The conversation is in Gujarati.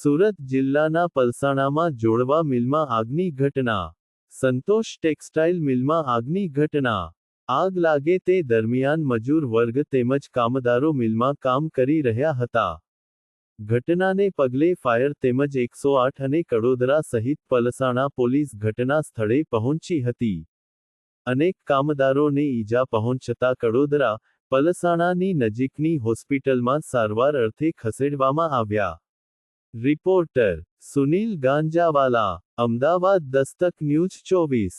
સુરત જિલ્લાના પલસાણામાં જોડવા મિલમાં આગની ઘટના. સંતોષ ટેક્સટાઇલ મિલમાં આગની ઘટના. આગ લાગે તે દરમિયાન મજૂર વર્ગ તેમજ કામદારો મિલમાં કામ કરી રહ્યા હતા. ઘટનાને પગલે ફાયર તેમજ એકસો આઠ અને કડોદરા સહિત પલસાણા પોલીસ ઘટના સ્થળે પહોંચી હતી. અનેક કામદારોને ઈજા પહોંચતા કડોદરા, પલસાણાની નજીકની હોસ્પિટલમાં સારવાર અર્થે ખસેડવામાં આવ્યા. રિપોર્ટર સુનિલ ગાંજાવાલા અમદાવાદ દસ્તક ન્યૂઝ ચોવીસ